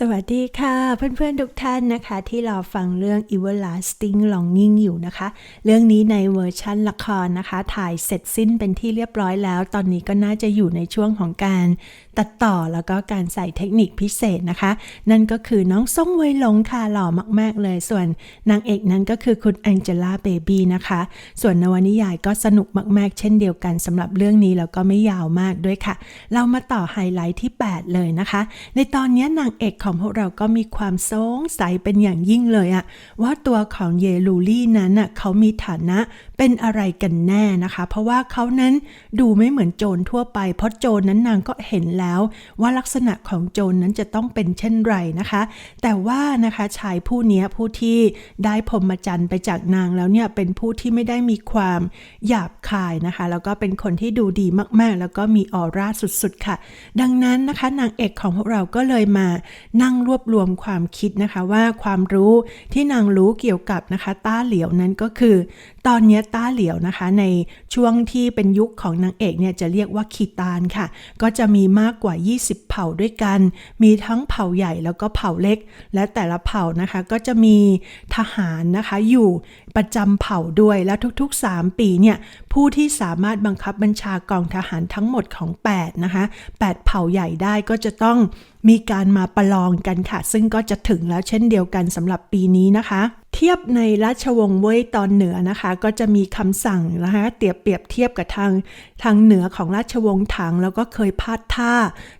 สวัสดีค่ะ เพื่อนๆทุกท่านนะคะที่รอฟังเรื่อง Everlasting Longing อยู่นะคะ เรื่องนี้ในเวอร์ชั่นละครนะคะ ถ่ายเสร็จสิ้นเป็นที่เรียบร้อยแล้ว ตอนนี้ก็น่าจะอยู่ในช่วงของการ ตัดต่อแล้วก็การใส่เทคนิคพิเศษนะคะ นั่นก็คือน้องส้มเวยหลงค่ะหล่อมาก ๆ เลย ส่วนนางเอกนั้นก็คือคุณแองเจล่าเบบี้นะคะ ส่วนนวนิยายก็สนุกมาก ๆ เช่นเดียวกันสำหรับเรื่องนี้แล้วก็ไม่ยาวมากด้วยค่ะ เรามาต่อไฮไลท์ที่ 8 เลยนะคะ ในตอนนี้นางเอกของพวกเราก็มีความสงสัยเป็นอย่างยิ่งเลยอะว่าตัวของเยลูลี่นั้นอะเขามีฐานะ เป็นอะไรกันแน่นะคะ เพราะว่าเขานั้นดูไม่เหมือนโจรทั่วไป เพราะโจรนั้นนางก็เห็นแล้วว่าลักษณะของโจรนั้นจะต้องเป็นเช่นไรนะคะ แต่ว่านะคะชายผู้นี้ผู้ที่ได้พรมจรรย์ไปจากนางแล้วเนี่ยเป็นผู้ที่ไม่ได้มีความหยาบคายนะคะ แล้วก็เป็นคนที่ดูดีมากๆ แล้วก็มีออร่าสุดๆค่ะ ดังนั้นนะคะนางเอกของพวกเราก็เลยมานั่งรวบรวมความคิดนะคะว่าความรู้ที่นางรู้เกี่ยวกับนะคะต้าเหลียวนั้นก็คือ ตอนนี้ต้าเหลียวนะคะ ในช่วงที่เป็นยุคของนางเอกเนี่ยจะเรียกว่าขีตานค่ะ ก็จะมีมากกว่า 20 เผ่าด้วยกัน มีทั้งเผ่าใหญ่แล้วก็เผ่าเล็ก และแต่ละเผ่านะคะก็จะมีทหารนะคะอยู่ประจำเผ่าด้วยแล้วทุกๆ 3 ปีเนี่ยผู้ที่สามารถบังคับบัญชากองทหารทั้งหมดของ 8 นะคะ 8 เผ่าใหญ่ได้ก็จะต้องมีการมาประลองกันค่ะ ซึ่งก็จะถึงแล้วเช่นเดียวกันสำหรับปีนี้นะคะ เทียบในราชวงศ์เว่ยตอนเหนือนะคะ ก็จะมีคำสั่งนะคะเตียบเปรียบเทียบกับทางทางเหนือของราชวงศ์ถัง แล้วก็เคยพาดท่า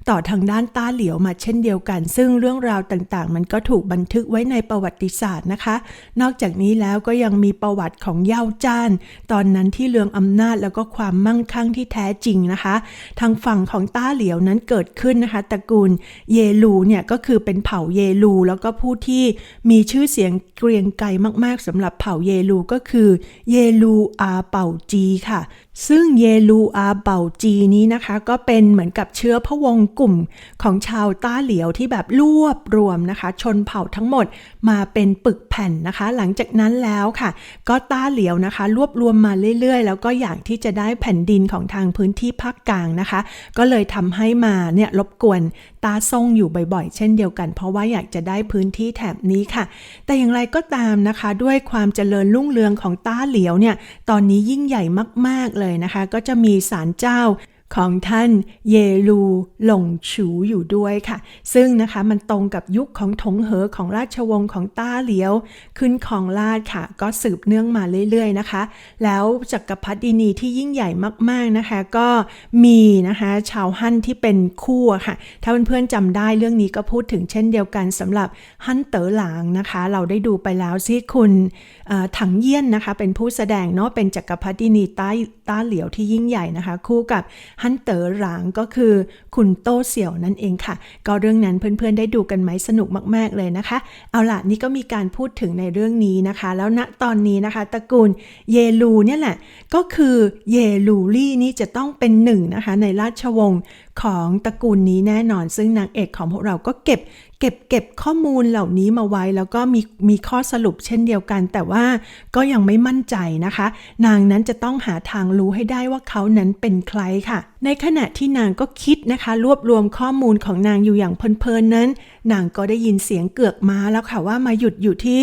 ต่อทางด้านต้าเหลียวมาเช่นเดียวกัน ซึ่งเรื่องราวต่างๆ มันก็ถูกบันทึกไว้ในประวัติศาสตร์นะคะ นอกจากนี้แล้วก็ยังมีประวัติของเย่าจ้าน ตอนนั้นที่เรืองอำนาจแล้วก็ความมั่งคั่งที่แท้จริงนะคะ ทางฝั่งของต้าเหลียวนั้นเกิดขึ้นนะคะตระกูลเยลูเนี่ยก็คือเป็นเผ่าเยลู แล้วก็ผู้ที่มีชื่อเสียงเกรียงไกรมากๆสำหรับเผ่าเยลูก็คือเยลูอาเป่าจีค่ะ ซึ่งเยลูอาเป่าจีนี้นะคะ ก็เป็นเหมือนกับเชื้อพระวงศ์กลุ่มของชาวต้าเหลียวที่แบบรวบรวมนะคะ ชนเผ่าทั้งหมดมาเป็นปึกแผ่นนะคะ หลังจากนั้นแล้วค่ะ ก็ต้าเหลียวนะคะ รวบรวมมาเรื่อยๆ แล้วก็อยากที่จะได้แผ่นดินของทางพื้นที่ภาคกลางนะคะ ก็เลยทำให้มาเนี่ยรบกวนตาซ่งอยู่บ่อยๆ เช่นเดียวกัน เพราะว่าอยากจะได้พื้นที่แถบนี้ค่ะ แต่อย่างไรก็ตามนะคะ ด้วยความเจริญรุ่งเรืองของต้าเหลียวเนี่ยตอนนี้ยิ่งใหญ่มากๆเลยยนะคะ ก็จะมีศาลเจ้า ของท่านเยลูหลงฉูอยู่ด้วยค่ะ ซึ่งนะคะมันตรงกับยุคของถงเหอของราชวงศ์ของต้าเหลียว ขึ้นของราชค่ะ ก็สืบเนื่องมาเรื่อยๆนะคะ แล้วจักรพรรดินีที่ยิ่งใหญ่มากๆนะคะ ก็มีนะคะชาวฮั่นที่เป็นคู่ค่ะ ถ้าเพื่อนๆจำได้เรื่องนี้ก็พูดถึงเช่นเดียวกันสำหรับฮั่นเต๋อหลางนะคะ เราได้ดูไปแล้วที่คุณถังเยี่ยนนะคะ เป็นผู้แสดงเนาะเป็นจักรพรรดินีต้าต้าเหลียวที่ยิ่งใหญ่นะคะ คู่กับฮันเต๋อหลางก็คือ คุณโต้เสี่ยวนั่นเองค่ะ ก็เรื่องนั้นเพื่อนๆได้ดูกันไหมสนุกมากๆเลยนะคะ เอาล่ะนี่ก็มีการพูดถึงในเรื่องนี้นะคะ แล้วณตอนนี้นะคะตระกูลเยลูเนี่ยแหละ ก็คือเยลูลี่นี่จะต้องเป็นหนึ่งนะคะในราชวงศ์ของตระกูลนี้แน่นอน ซึ่งนางเอกของพวกเราก็เก็บ เก็บเก็บข้อมูลเหล่านี้มาไว้แล้วก็มีมีข้อสรุปเช่นเดียวกัน แต่ว่าก็ยังไม่มั่นใจนะคะ นางนั้นจะต้องหาทางรู้ให้ได้ว่าเขานั้นเป็นใครค่ะ ในขณะที่นางก็คิดนะคะ รวบรวมข้อมูลของนางอยู่อย่างเพลินๆนั้น นางก็ได้ยินเสียงเกือกม้าแล้วค่ะว่ามาหยุดอยู่ที่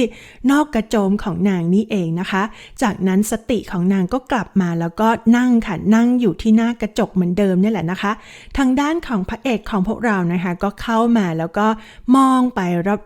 นอกกระโจมของนางนี่เองนะคะ จากนั้นสติของนางก็กลับมาแล้วก็นั่งค่ะนั่งอยู่ที่หน้ากระจกเหมือนเดิมนี่แหละนะคะ ทางด้านของพระเอกของพวกเรานะคะ ก็เข้ามาแล้วก็มองไป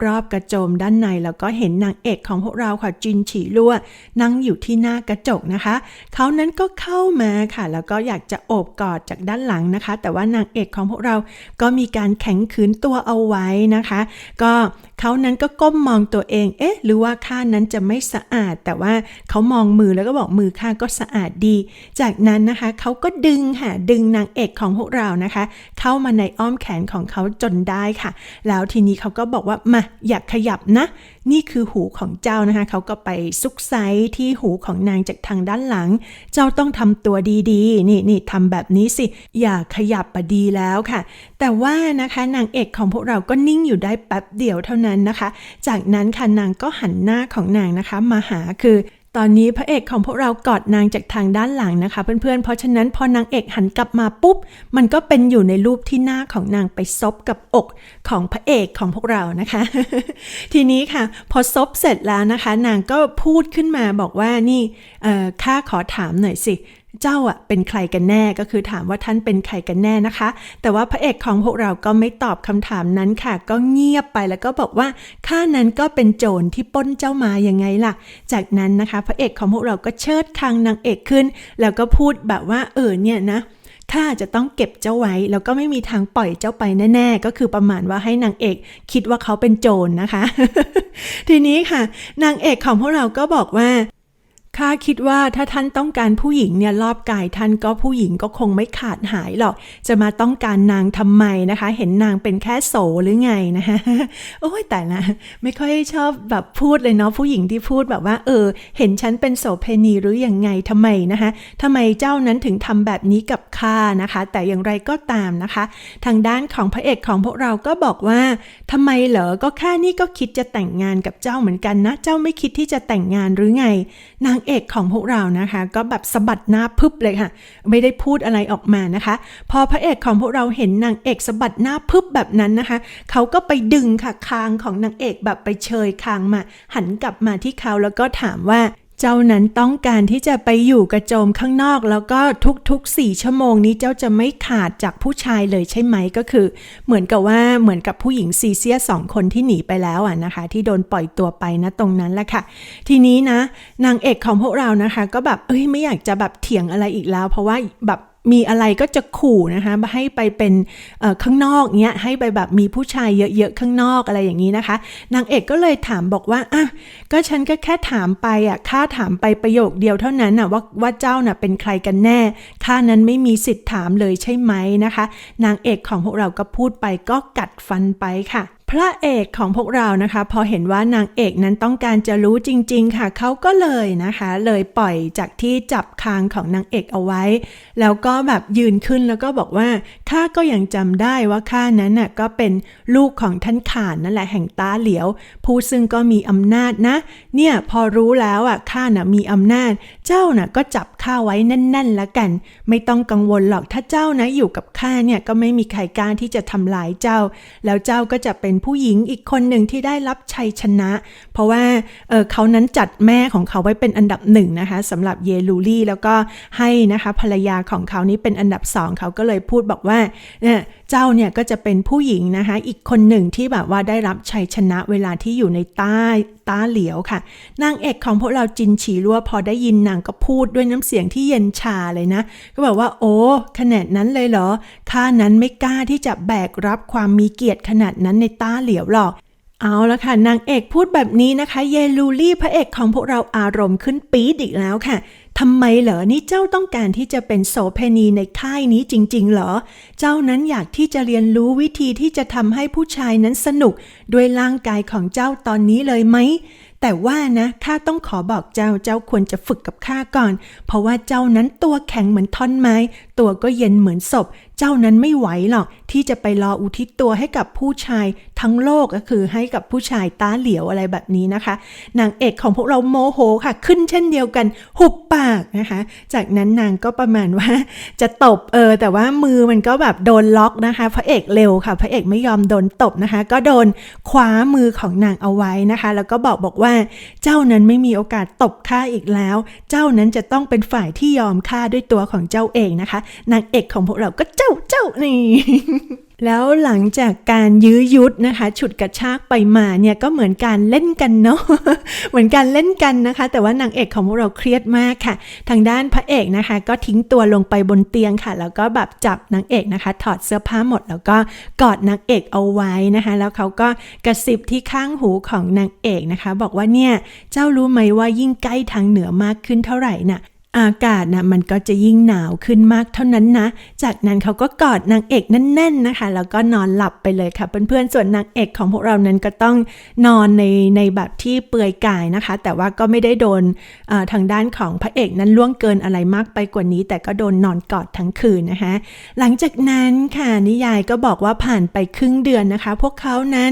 รอบๆกระโจมด้านใน แล้วก็เห็นนางเอกของพวกเราค่ะจินฉีลั่วนั่งอยู่ที่หน้ากระจกนะคะ เขานั้นก็เข้ามาค่ะ แล้วก็อยากจะโอบกอดจากด้านหลังนะคะ แต่ว่านางเอกของพวกเราก็มีการแข็งขืนตัวเอาไว้นะคะ ก็ เขานั้นก็ก้มมองตัวเอง เอ๊ะ หรือว่าข้านั้นจะไม่สะอาด แต่ว่าเขามองมือแล้วก็บอกมือข้าก็สะอาดดี จากนั้นนะคะเขาก็ดึงค่ะดึงนางเอกของพวกเรานะคะ เข้ามาในอ้อมแขนของเขาจนได้ค่ะ แล้วทีนี้เขาก็บอกว่ามาอยากขยับนะ นี่คือหูของเจ้านะคะ เขาก็ไปซุกไซที่หูของนางจากทางด้านหลัง เจ้าต้องทำตัวดีๆ นี่นี่ทำแบบนี้สิ อย่าขยับปะดีแล้วค่ะ แต่ว่านะคะนางเอกของพวกเราก็นิ่งอยู่ได้แป๊บเดียวเท่านั้นนะคะ จากนั้นค่ะนางก็หันหน้าของนางนะคะ มาหาคือ ตอนนี้พระเอกของพวกเรากอดนางจากทางด้านหลังนะคะ เพื่อนๆ เพราะฉะนั้นพอนางเอกหันกลับมาปุ๊บ มันก็เป็นอยู่ในรูปที่หน้าของนางไปซบกับอกของพระเอกของพวกเรานะคะ ทีนี้ค่ะ พอซบเสร็จแล้วนะคะ นางก็พูดขึ้นมาบอกว่านี่ข้าขอถามหน่อยสิ เจ้าอะเป็นใครกันแน่ก็คือถามว่าท่านเป็นใครกันแน่นะคะ แต่ว่าพระเอกของพวกเราก็ไม่ตอบคำถามนั้นค่ะ ก็เงียบไปแล้วก็บอกว่าข้านั้นก็เป็นโจรที่ป้นเจ้ามายังไงล่ะ จากนั้นนะคะ พระเอกของพวกเราก็เชิดคางนางเอกขึ้น แล้วก็พูดแบบว่าเออเนี่ยนะข้าจะต้องเก็บเจ้าไว้ แล้วก็ไม่มีทางปล่อยเจ้าไปแน่ๆ ก็คือประมาณว่าให้นางเอกคิดว่าเขาเป็นโจรนะคะ ทีนี้ค่ะ นางเอกของพวกเราก็บอกว่า ข้าคิดว่าถ้าท่านต้องการผู้หญิงเนี่ยรอบกายท่านก็ผู้หญิงก็คงไม่ขาดหายหรอก จะมาต้องการนางทำไมนะคะ เห็นนางเป็นแค่โสหรือไงนะคะโอ้ยแต่ละไม่ค่อยชอบแบบพูดเลยเนาะผู้หญิงที่พูดแบบว่า เออ เห็นฉันเป็นโสเพณีหรืออย่างไงทำไมนะคะทำไมเจ้านั้นถึงทำแบบนี้กับข้านะคะ แต่อย่างไรก็ตามนะคะ ทางด้านของพระเอกของพวกเราก็บอกว่าทำไมเหรอก็แค่นี้ก็คิดจะแต่งงานกับเจ้าเหมือนกันนะ เจ้าไม่คิดที่จะแต่งงานหรือไง นางเอกของพวกเรานะคะ ก็แบบสะบัดหน้าพึบเลยค่ะ ไม่ได้พูดอะไรออกมานะคะ พอพระเอกของพวกเราเห็นนางเอกสะบัดหน้าพึบแบบนั้นนะคะเขาก็ไปดึงค่ะคางของนางเอกแบบไปเชยคางมา หันกลับมาที่เขาแล้วก็ถามว่า เจ้านั้นต้องการที่จะไปอยู่กระโจมข้างนอก แล้วก็ทุกๆสี่ชั่วโมงนี้เจ้าจะไม่ขาดจากผู้ชายเลยใช่ไหมก็คือ เหมือนกับว่าเหมือนกับผู้หญิงซีเซียสองคนที่หนีไปแล้วอะนะคะ ที่โดนปล่อยตัวไปนะตรงนั้นแหละค่ะ ทีนี้นะ นางเอกของพวกเรานะคะ ก็แบบเอ้ยไม่อยากจะแบบเถียงอะไรอีกแล้ว เพราะว่าแบบมีอะไรก็จะขู่นะคะให้ไปเป็นข้างนอกเนี้ยให้ไปแบบมีผู้ชายเยอะๆข้างนอกอะไรอย่างนี้นะคะ นางเอกก็เลยถามบอกว่าอะก็ฉันก็แค่ถามไปอะข้าถามไปประโยคเดียวเท่านั้นน่ะว่าว่าเจ้าน่ะเป็นใครกันแน่ข้านั้นไม่มีสิทธิ์ถามเลยใช่ไหมนะคะ นางเอกของพวกเราก็พูดไปก็กัดฟันไปค่ะ พระเอกของพวกเรานะคะ พอเห็นว่านางเอกนั้นต้องการจะรู้จริง ๆ ค่ะเขาก็เลยนะคะ เลยปล่อยจากที่จับคางของนางเอกเอาไว้ แล้วก็แบบยืนขึ้นแล้วก็บอกว่าข้าก็ยังจำได้ว่าข้านั้นน่ะก็เป็นลูกของท่านข่านนั่นแหละแห่งตาเหลียว ผู้ซึ่งก็มีอำนาจนะ เนี่ยพอรู้แล้วอะข้าน่ะมีอำนาจ เจ้าน่ะก็จับข้าไว้แน่นๆแล้วกัน ไม่ต้องกังวลหรอกถ้าเจ้านะอยู่กับข้าเนี่ยก็ไม่มีใครกล้าที่จะทำลายเจ้า แล้วเจ้าก็จะเป็นผู้หญิงอีกคนหนึ่งที่ได้รับชัยชนะ เพราะว่าเเขานั้นจัดแม่ของเขาไว้เป็นอันดับหนึ่งนะคะสำหรับเยลูลี่แล้วก็ให้นะคะภรรยาของเขานี้เป็นอันดับสองเขาก็เลยพูดบอกว่าเนี่ยเจ้าเนี่ยก็จะเป็นผู้หญิงนะคะอีกคนหนึ่งที่แบบว่าได้รับชัยชนะเวลาที่อยู่ในใต้ตาเหลียวค่ะ นางเอกของพวกเราจินฉีรั่วพอได้ยินนางก็พูดด้วยน้ำเสียงที่เย็นชาเลยนะ ก็บอกว่าโอ้ขนาดนั้นเลยเหรอข้านั้นไม่กล้าที่จะแบกรับความมีเกียรติขนาดนั้นในตาเหลียวหรอก เอาละค่ะ นางเอกพูดแบบนี้นะคะ เยลูลี่พระเอกของพวกเราอารมณ์ขึ้นปี๊ดอีกแล้วค่ะทำไมเหรอ นี่เจ้าต้องการที่จะเป็นโสเพณีในค่ายนี้จริง ๆ เหรอ เจ้านั้นอยากที่จะเรียนรู้วิธีที่จะทำให้ผู้ชายนั้นสนุก ด้วยร่างกายของเจ้าตอนนี้เลยไหม แต่ว่านะข้าต้องขอบอกเจ้าเจ้าควรจะฝึกกับข้าก่อน เพราะว่าเจ้านั้นตัวแข็งเหมือนท่อนไม้ ตัวก็เย็นเหมือนศพเจ้านั้นไม่ไหวหรอกที่จะไปรออุทิศตัวให้กับผู้ชายทั้งโลกก็คือให้กับผู้ชายตาเหลียวอะไรแบบนี้นะคะ นางเอกของพวกเราโมโหค่ะ ขึ้นเช่นเดียวกัน หุบปากนะคะ จากนั้นนางก็ประมาณว่าจะตบเออแต่ว่ามือมันก็แบบโดนล็อกนะคะ พระเอกเร็วค่ะ พระเอกไม่ยอมโดนตบนะคะ ก็โดนคว้ามือของนางเอาไว้นะคะ แล้วก็บอกบอกว่าเจ้านั้นไม่มีโอกาสตบข้าอีกแล้ว เจ้านั้นจะต้องเป็นฝ่ายที่ยอมข้าด้วยตัวของเจ้าเองนะคะ นางเอกของพวกเราก็จ นี่แล้วหลังจากการยื้อยุดนะคะ ฉุดกระชากไปมาเนี่ยก็เหมือนการเล่นกันเนาะเหมือนการเล่นกันนะคะ แต่ว่านางเอกของพวกเราเครียดมากค่ะ ทางด้านพระเอกนะคะ ก็ทิ้งตัวลงไปบนเตียงค่ะ แล้วก็แบบจับนางเอกนะคะ ถอดเสื้อผ้าหมด แล้วก็กอดนางเอกเอาไว้นะคะ แล้วเขาก็กระซิบที่ข้างหูของนางเอกนะคะ บอกว่าเนี่ยเจ้ารู้ไหมว่ายิ่งใกล้ทางเหนือมากขึ้นเท่าไหร่น่ะ อากาศนะมันก็จะยิ่งหนาวขึ้นมากเท่านั้นนะ จากนั้นเขาก็กอดนางเอกแน่นๆนะคะ แล้วก็นอนหลับไปเลยค่ะเพื่อนๆ ส่วนนางเอกของพวกเรานั้นก็ต้องนอนในในแบบที่เปลือยกายนะคะ แต่ว่าก็ไม่ได้โดนทางด้านของพระเอกนั้นล่วงเกินอะไรมากไปกว่านี้ แต่ก็โดนนอนกอดทั้งคืนนะคะ หลังจากนั้นค่ะนิยายก็บอกว่าผ่านไปครึ่งเดือนนะคะ พวกเขานั้น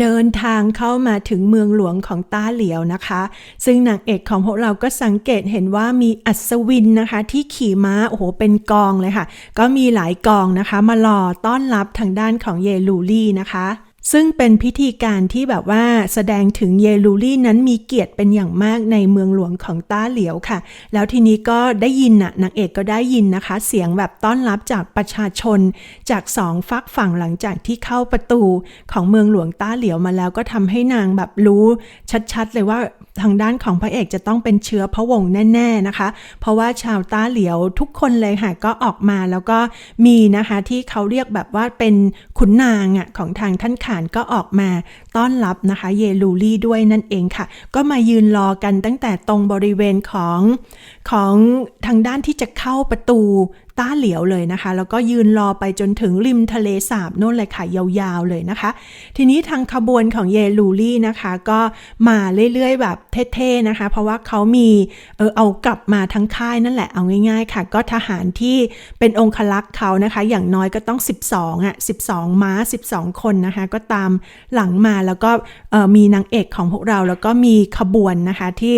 เดินทางเข้ามาถึงเมืองหลวงของต้าเหลียวนะคะ ซึ่งนางเอกของพวกเราก็สังเกตเห็นว่ามีอัศวินนะคะ ที่ขี่ม้าโอ้โหเป็นกองเลยค่ะ ก็มีหลายกองนะคะ มารอต้อนรับทางด้านของเยลูลี่นะคะ ซึ่งเป็นพิธีการที่แบบว่าแสดงถึงเยลูลี่นั้นมีเกียรติเป็นอย่างมากในเมืองหลวงของต้าเหลียวค่ะ แล้วทีนี้ก็ได้ยินน่ะนางเอกก็ได้ยินนะคะ เสียงแบบต้อนรับจากประชาชน จากสองฝักฝั่งหลังจากที่เข้าประตูของเมืองหลวงต้าเหลียวมาแล้วก็ทำให้นางแบบรู้ชัดๆ เลยว่าทางด้านของพระเอกจะต้องเป็นเชื้อพระวงศ์แน่ๆนะคะ เพราะว่าชาวต้าเหลียวทุกคนเลยค่ะก็ออกมาแล้วก็มีนะคะที่เขาเรียกแบบว่าเป็นขุนนางอะของทางท่านขานก็ออกมา ต้อนรับนะคะเยลูลี่ด้วยนั่นเองค่ะ ก็มายืนรอกันตั้งแต่ตรงบริเวณของของทางด้านที่จะเข้าประตูต้าเหลียวเลยนะคะ แล้วก็ยืนรอไปจนถึงริมทะเลสาบโน่นเลยค่ะ ยาวๆเลยนะคะ ทีนี้ทางขบวนของเยลูลี่นะคะ ก็มาเรื่อยๆ แบบเท่ๆนะคะ เพราะว่าเขามีเออเอากลับมาทั้งค่ายนั่นแหละเอาง่ายๆค่ะ ก็ทหารที่เป็นองคลักษ์เขานะคะ อย่างน้อยก็ต้อง 12อะ12 ม้า 12 คนนะคะ ก็ตามหลังมาแล้วก็มีนางเอกของพวกเราแล้วก็มีขบวนนะคะที่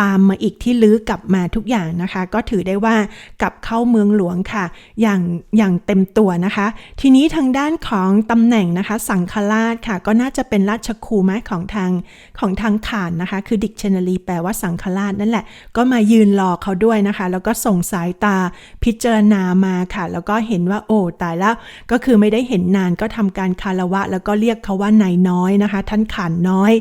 ตามมาอีกที่ลื้อกลับมาทุกอย่างนะคะ ก็ถือได้ว่ากลับเข้าเมืองหลวงค่ะ อย่างอย่างเต็มตัวนะคะ ทีนี้ทางด้านของตำแหน่งนะคะ สังฆราชค่ะ ก็น่าจะเป็นราชครูไหมของทางของทางขานนะคะ คือดิกชันนารีแปลว่าสังฆราชนั่นแหละ ก็มายืนรอเขาด้วยนะคะ แล้วก็ส่งสายตาพิจารณามาค่ะ แล้วก็เห็นว่าโอ้ตายแล้วก็คือไม่ได้เห็นนานก็ทำการคารวะ แล้วก็เรียกเขาว่านายน้อยนะคะท่านขานน้อย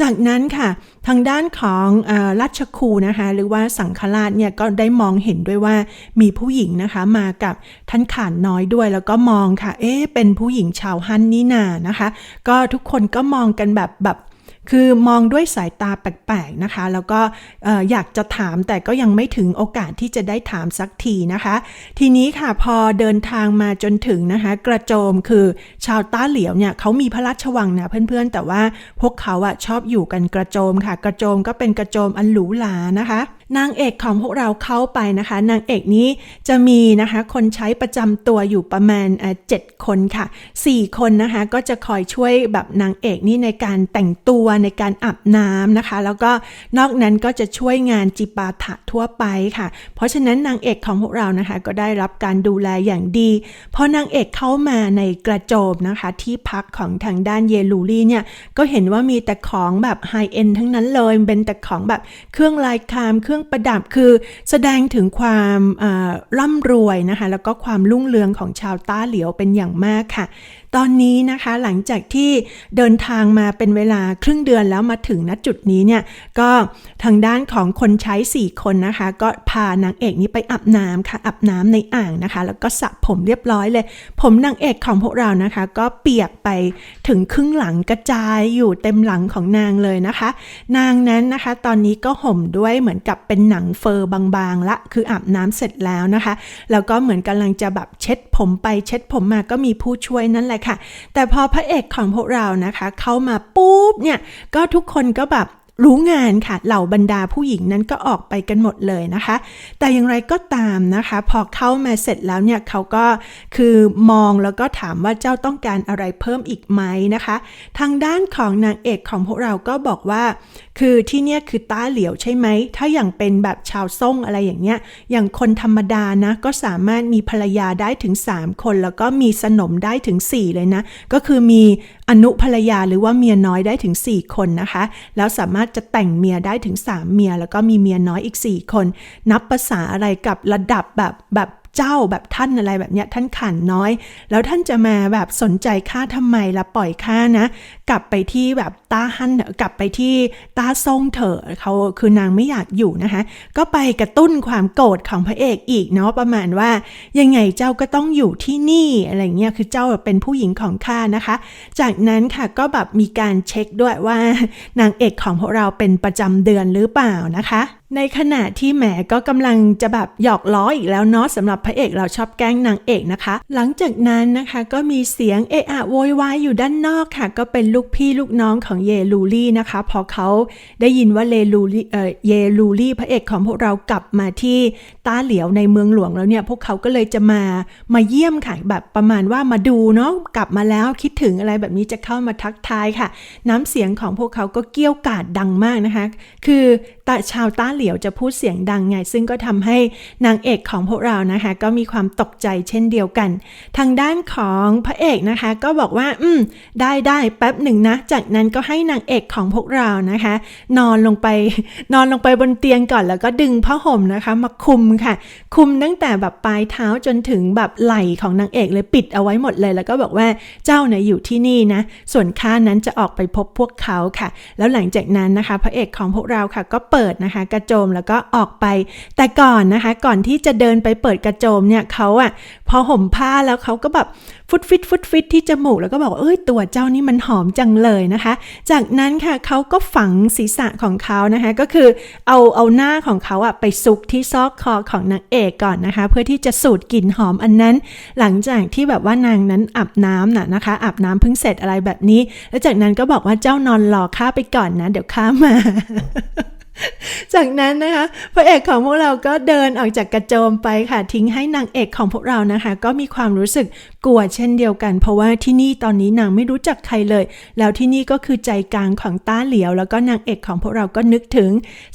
จากนั้นค่ะทางด้านของอราชคูนะคะหรือว่าสังฆราชเนี่ยก็ได้มองเห็นด้วยว่ามีผู้หญิงนะคะมากับท่านขานน้อยด้วย แล้วก็มองค่ะเอ๊เป็นผู้หญิงชาวฮั่นนี่นานะคะ ก็ทุกคนก็มองกันแบบแบบ คือมองด้วยสายตาแปลกๆนะคะ แล้วก็เอ่ออยากจะถามแต่ก็ยังไม่ถึงโอกาสที่จะได้ถามสักทีนะคะ ทีนี้ค่ะพอเดินทางมาจนถึงนะคะ กระโจมคือชาวต้าเหลียวเนี่ยเขามีพระราชวังนะเพื่อนๆ แต่ว่าพวกเขาอะชอบอยู่กันกระโจมค่ะ กระโจมก็เป็นกระโจมอันหรูหรานะคะ นางเอกของพวกเราเข้าไปนะคะ นางเอกนี้จะมีนะคะคนใช้ประจำตัวอยู่ประมาณเจ็ดคนค่ะ 4 คนนะคะก็จะคอยช่วยแบบนางเอกนี่ในการแต่งตัวในการอาบน้ำนะคะ แล้วก็นอกนั้นก็จะช่วยงานจิปาถะทั่วไปค่ะ เพราะฉะนั้นนางเอกของพวกเรานะคะก็ได้รับการดูแลอย่างดีพอนางเอกเข้ามาในกระโจมนะคะ ที่พักของทางด้านเยลูลี่เนี่ยก็เห็นว่ามีแต่ของแบบไฮเอ็นทั้งนั้นเลยเป็นแต่ของแบบเครื่องลายครามเครื่องประดับคือแสดงถึงความร่ำรวยนะคะ แล้วก็ความรุ่งเรืองของชาวต้าเหลียวเป็นอย่างมากค่ะตอนนี้นะคะหลังจากที่เดินทางมาเป็นเวลาครึ่งเดือนแล้วมาถึงณจุดนี้เนี่ยก็ทางด้านของคนใช้ 4 คนนะคะ ก็พานางเอกนี้ไปอาบน้ำค่ะอาบน้ำในอ่างนะคะ แล้วก็สระผมเรียบร้อยเลย ผมนางเอกของพวกเรานะคะ ก็เปียกไปถึงครึ่งหลังกระจายอยู่เต็มหลังของนางเลยนะคะ นางนั้นนะคะ ตอนนี้ก็ห่มด้วยเหมือนกับเป็นหนังเฟอร์บางๆละคืออาบน้ำเสร็จแล้วนะคะ แล้วก็เหมือนกำลังจะแบบเช็ดผมไปเช็ดผมมาก็มีผู้ช่วยนั่นแหละค่ะ แต่พอพระเอกของพวกเรานะคะ เข้ามาปุ๊บเนี่ย ก็ทุกคนก็แบบ รู้งานค่ะ เหล่าบรรดาผู้หญิงนั้นก็ออกไปกันหมดเลยนะคะ แต่อย่างไรก็ตามนะคะ พอเข้ามาเสร็จแล้วเนี่ยเขาก็คือมองแล้วก็ถามว่าเจ้าต้องการอะไรเพิ่มอีกไหมนะคะ ทางด้านของนางเอกของพวกเราก็บอกว่า คือที่เนี่ยคือต้าเหลียวใช่ไหม ถ้าอย่างเป็นแบบชาวซ่งอะไรอย่างเงี้ย อย่างคนธรรมดานะก็สามารถมีภรรยาได้ถึง 3 คน แล้วก็มีสนมได้ถึง 4 เลยนะ ก็คือมีอนุภรรยาหรือว่าเมียน้อยได้ถึง 4 คนนะคะ แล้วสามารถจะแต่งเมียได้ถึง 3 เมีย แล้วก็มีเมียน้อยอีก 4 คน นับภาษาอะไรกับระดับแบบแบบ เจ้าแบบท่านอะไรแบบเนี้ยท่านขันน้อย แล้วท่านจะมาแบบสนใจข้าทำไมละปล่อยข้านะ กลับไปที่แบบตาฮั่นเถอกลับไปที่ตาซ่งเถอะเขาคือนางไม่อยากอยู่นะคะ ก็ไปกระตุ้นความโกรธของพระเอกอีกเนาะประมาณว่า ยังไงเจ้าก็ต้องอยู่ที่นี่อะไรเงี้ยคือเจ้าเป็นผู้หญิงของข้านะคะ จากนั้นค่ะก็แบบมีการเช็คด้วยว่านางเอกของพวกเราเป็นประจำเดือนหรือเปล่านะคะ ในขณะที่แหมก็กำลังจะแบบหยอกล้ออีกแล้วเนาะสำหรับพระเอกเราชอบแกล้งนางเอกนะคะ หลังจากนั้นนะคะก็มีเสียงเอะอะโวยวายอยู่ด้านนอกค่ะ ก็เป็นลูกพี่ลูกน้องของเยลูลี่นะคะ พอเขาได้ยินว่าเลลูลี่เอ่อเยลูลี่พระเอกของพวกเรากลับมาที่ต้าเหลียวในเมืองหลวงแล้วเนี่ยพวกเขาก็เลยจะมามาเยี่ยมค่ะแบบประมาณว่ามาดูเนาะกลับมาแล้วคิดถึงอะไรแบบนี้จะเข้ามาทักทายค่ะ น้ำเสียงของพวกเขาก็เกี้ยวกาดดังมากนะคะ คือ ตาชาวต้าเหลียวจะพูดเสียงดังไง ซึ่งก็ทำให้นางเอกของพวกเรานะคะ ก็มีความตกใจเช่นเดียวกัน ทางด้านของพระเอกนะคะ ก็บอกว่า อืม ได้ได้แป๊บหนึ่งนะ จากนั้นก็ให้นางเอกของพวกเรานะคะ นอนลงไปนอนลงไปบนเตียงก่อนแล้วก็ดึงผ้าห่มนะคะ มาคุมค่ะ คุมตั้งแต่แบบปลายเท้าจนถึงแบบไหล่ของนางเอกเลยปิดเอาไว้หมดเลย แล้วก็บอกว่าเจ้าเนี่ยอยู่ที่นี่นะ ส่วนข้านั้นจะออกไปพบพวกเขาค่ะ แล้วหลังจากนั้นนะคะ พระเอกของพวกเราค่ะ ก็เปิดนะคะ กระโจมแล้วก็ออกไป แต่ก่อนนะคะ ก่อนที่จะเดินไปเปิดกระโจมเนี่ยเขาอะพอห่มผ้าแล้วเขาก็แบบฟุตฟิตฟุตฟิตที่จมูกแล้วก็บอกเอ้ยตัวเจ้านี่มันหอมจังเลยนะคะ จากนั้นค่ะเขาก็ฝังศีรษะของเขานะคะ ก็คือเอาเอาหน้าของเขาอะไปซุกที่ซอกคอของนางเอกก่อนนะคะ เพื่อที่จะสูดกลิ่นหอมอันนั้น หลังจากที่แบบว่านางนั้นอาบน้ำน่ะนะคะ อาบน้ำเพิ่งเสร็จอะไรแบบนี้ แล้วจากนั้นก็บอกว่าเจ้านอนรอข้าไปก่อนนะ เดี๋ยวข้ามา จากนั้นนะคะพระเอกของพวกเราก็เดินออกจากกระโจมไปค่ะทิ้งให้นางเอกของพวกเรานะคะ ก็มีความรู้สึกกลัวเช่นเดียวกัน เพราะว่าที่นี่ตอนนี้นางไม่รู้จักใครเลย แล้วที่นี่ก็คือใจกลางของต้าเหลียว แล้วก็นางเอกของพวกเราก็นึกถึง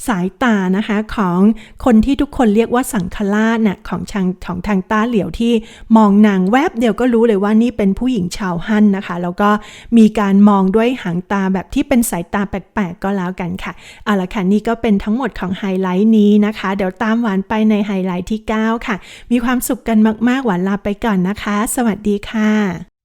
สายตานะคะของคนที่ทุกคนเรียกว่าสังฆราชน่ะของทางของทางต้าเหลียวที่มองนางแวบเดียวก็รู้เลยว่านี่เป็นผู้หญิงชาวฮั่นนะคะ แล้วก็มีการมองด้วยหางตาแบบที่เป็นสายตาแปลกๆก็แล้วกันค่ะเอาละค่ะนี่ก็เป็นทั้งหมดดของไฮไลท์นี้นะคะ เดี๋ยวตามหวานไปในไฮไลท์ที่ 9 ค่ะ มีความสุขกันมาก ๆ หวานลาไปก่อนนะคะ สวัสดีค่ะ